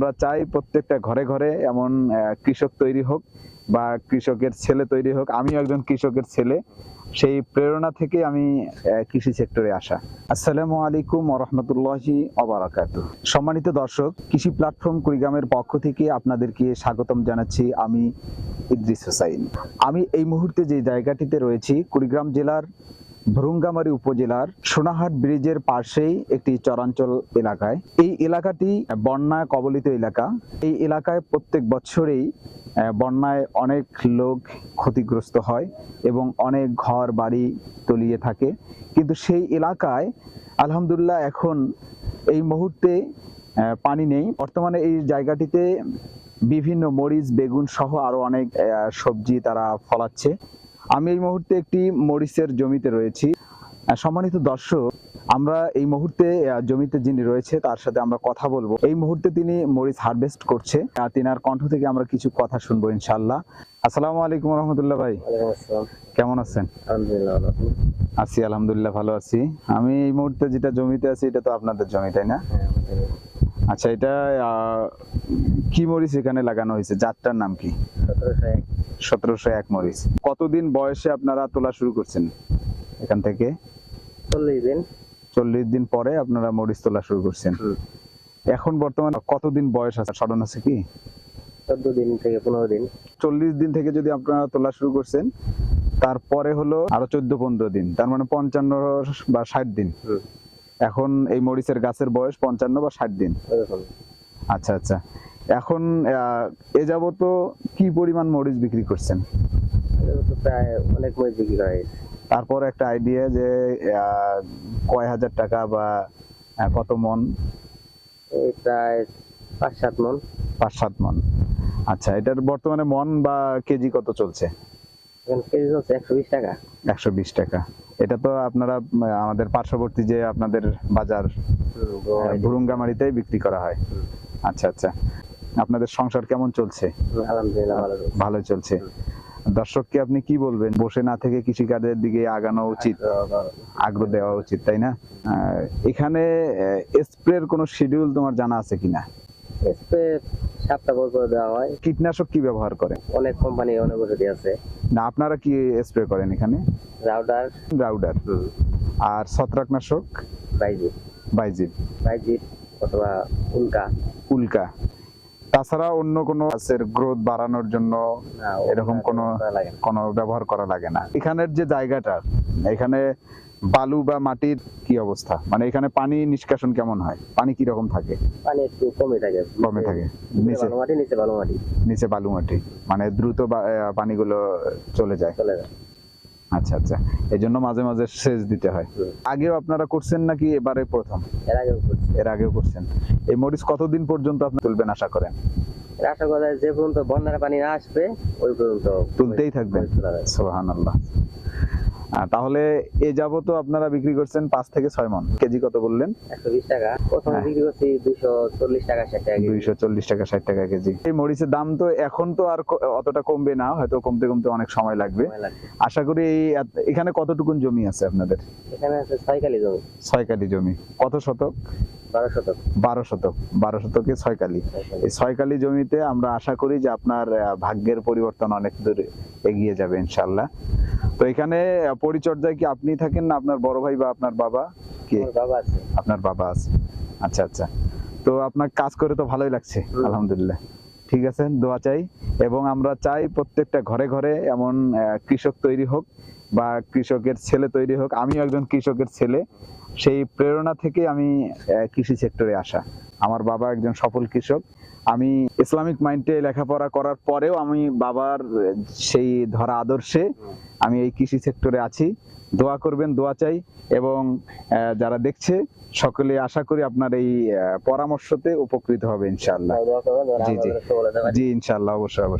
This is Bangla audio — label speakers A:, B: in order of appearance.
A: আমরা চাই প্রত্যেকটা ঘরে ঘরে এমন কৃষক তৈরি হোক বা কৃষকের ছেলে তৈরি হোক। আমিও একজন কৃষকের ছেলে। সেই প্রেরণা থেকে আমি কৃষি সেক্টরে আসা। আসসালামু আলাইকুম রহমতুল্লাহি অবরাকাত সম্মানিত দর্শক, কৃষি প্ল্যাটফর্ম কুড়িগ্রামের পক্ষ থেকে আপনাদেরকে স্বাগতম জানাচ্ছি আমি ইদ্রিস হোসাইন। আমি এই মুহূর্তে যে জায়গাটিতে রয়েছি, কুড়িগ্রাম জেলার ভ্রুঙ্গামারী উপজেলার সোনাহাট ব্রিজের পাশেই একটি চরাঞ্চল এলাকায়। এই এলাকাটি বন্যা কবলিত এলাকা। এই এলাকায় প্রত্যেক বছরেই বন্যায় অনেক লোক ক্ষতিগ্রস্ত হয় এবং অনেক ঘর বাড়ি তলিয়ে থাকে। কিন্তু সেই এলাকায়, আলহামদুলিল্লাহ, এখন এই মুহূর্তে পানি নেই। বর্তমানে এই জায়গাটিতে বিভিন্ন মরিচ, বেগুন সহ আরও অনেক সবজি তারা ফলাচ্ছে। আমি এই মুহূর্তে একটি মরিচের জমিতে রয়েছি। সম্মানিত দর্শক আমরা এই মুহূর্তে জমিতে যিনি রয়েছে তার সাথে আমরা কথা বলব। এই মুহূর্তে তিনি মরিচ হারভেস্ট করছে। তিনার কণ্ঠ থেকে আমরা কিছু কথা শুনব ইনশাল্লাহ আসসালামু আলাইকুম রহমতুল্লাহ ভাই। কেমন আছেন?
B: আলহামদুলিল্লাহ
A: আছি। আলহামদুলিল্লাহ ভালো আছি। আমি এই মুহূর্তে যেটা জমিতে আছি এটা তো আপনাদের জমি তাই না?
B: হ্যাঁ,
A: আচ্ছা এটা আহ, কি মরিচ এখানে লাগানো হয়েছে? জাতটার নাম কি?
B: 1701
A: সতেরোশো এক মরিচ। কতদিন বয়সে আপনারা তোলা শুরু করছেন এখান থেকে?
B: চল্লিশ দিন।
A: চল্লিশ দিন পরে আপনারা মরিচ তোলা শুরু করছেন। এখন বর্তমানে কতদিন বয়স আছে? আছে কি?
B: চোদ্দ দিন থেকে পনেরো দিন।
A: চল্লিশ দিন থেকে যদি আপনারা তোলা শুরু করছেন তারপরে হলো আরও চোদ্দ পনেরো দিন তার মানে পঞ্চান্ন বা ষাট দিন। এখন এই মরিচের গাছের বয়স পঞ্চান্ন বা ষাট দিন। আচ্ছা আচ্ছা। এখন এ যাবত কি পরিমাণ মরিচ বিক্রি করছেন?
B: তো প্রায় অনেক মরিচ বিক্রি করা হয়েছে।
A: তারপর একটা আইডিয়া যে কয় হাজার টাকা বা কত মন?
B: প্রায় পাঁচ সাত মন।
A: পাঁচ সাত মন। আচ্ছা এটার বর্তমানে মন বা কেজি কত চলছে?
B: কেজি চলছে একশো বিশ টাকা।
A: একশো বিশ টাকা। এটা তো আপনারা আমাদের পার্শ্ববর্তী যে আপনাদের বাজার ভুরুঙ্গামারিতেই বিক্রি করা হয়। আচ্ছা আচ্ছা। আপনাদের সংসার কেমন চলছে?
B: ভালো চলছে।
A: দর্শককে আপনি কি বলবেন? বসে না থেকে কৃষিকাজের দিকে আগানো উচিত? আগ্রহ দেওয়া উচিত। তাই না? এখানে স্প্রের কোনো শিডিউল তোমার জানা আছে কিনা
B: স্প্রে সাতটা বল করে দেওয়া হয়।
A: কীটনাশক কি ব্যবহার করেন
B: অনেক কোম্পানি অনেক ওষুধই আছে।
A: না আপনারা কি স্প্রে করেন এখানে?
B: রাউডার।
A: রাউডার। আর ছত্রাকনাশক?
B: বাইজিট
A: বাইজিব
B: বাইজিট অথবা উল্কা।
A: উল্কা। তাছাড়া অন্য কোনো গাছের গ্রোথ বাড়ানোর জন্য এরকম কোনো। কোনো ব্যবহার করা লাগে না। এখানের যে জায়গাটা এখানে বালু বা মাটির কি অবস্থা? মানে এখানে পানি নিষ্কাশন কেমন হয়? পানি কি রকম থাকে?
B: পানি একটু কমে থাকে।
A: কমে থাকে।
B: নিচে মাটি নিচে ভালো মাটি।
A: নিচে বালু মাটি। মানে দ্রুত পানিগুলো চলে যায়।
B: চলে যায়।
A: আচ্ছা আচ্ছা। এই জন্য মাঝে মাঝে সেচ দিতে হয়। আগেও আপনারা করছেন নাকি এবারে প্রথম?
B: এর আগেও করছেন
A: এর আগেও করছেন। এই মরিচ কতদিন পর্যন্ত আপনি তুলবেন আশা করেন?
B: আশা করা যায় যে পর্যন্ত বন্যার পানি না আসবে ওই পর্যন্ত
A: তুলতেই থাকবেন।
B: মরিচ তোলা যাবে।
A: সোহান আল্লাহ তাহলে এ যাবত আপনারা বিক্রি করছেন পাঁচ থেকে ছয় মন। কেজি কত বললেন?
B: একশো বিশ টাকা। প্রথমে
A: হ্যাঁ।
B: বিক্রি করছি দুইশো চল্লিশ টাকা ষাট টাকা কেজি।
A: দুইশো চল্লিশ টাকা ষাট টাকা কেজি। এই মরিচের দাম তো এখন তো আর অতটা কমবে না হয়তো কমতে কমতে অনেক সময় লাগবে। আশা করি এই এখানে কতটুকুন জমি আছে আপনাদের?
B: এখানে আছে ছয় কালি জমি।
A: ছয় কালি জমি। কত শতক?
B: বারো শতক।
A: বারো শতকে ছয় কালি। এই ছয় কালি জমিতে আমরা আশা করি যে আপনার ভাগ্যের পরিবর্তন অনেক দূর এগিয়ে যাবে ইনশাল্লাহ তো এখানে পরিচর্যায় কি আপনি থাকেন না আপনার বড় ভাই বা আপনার বাবা? কে?
B: বাবা আছে।
A: আপনার বাবা আছে। আচ্ছা আচ্ছা। তো আপনার কাজ করে তো ভালোই লাগছে আলহামদুলিল্লাহ। ঠিক আছে, দোয়া চাই। এবং আমরা চাই প্রত্যেকটা ঘরে ঘরে এমন কৃষক তৈরি হোক বা কৃষকের ছেলে তৈরি হোক। আমিও একজন কৃষকের ছেলে। সেই প্রেরণা থেকে আমি কৃষি সেক্টরে আসা। আমার বাবা একজন সফল কৃষক। আমি ইসলামিক মাইন্ডে লেখাপড়া করার পরেও আমি বাবার সেই ধরা আদর্শে আমি এই কৃষি সেক্টরে আছি। দোয়া করবেন দোয়া চাই এবং আহ, যারা দেখছে সকলে আশা করি আপনার এই পরামর্শতে উপকৃত হবে
B: ইনশাল্লাহ
A: জি, জি। জি ইনশাল্লাহ অবশ্যই অবশ্যই।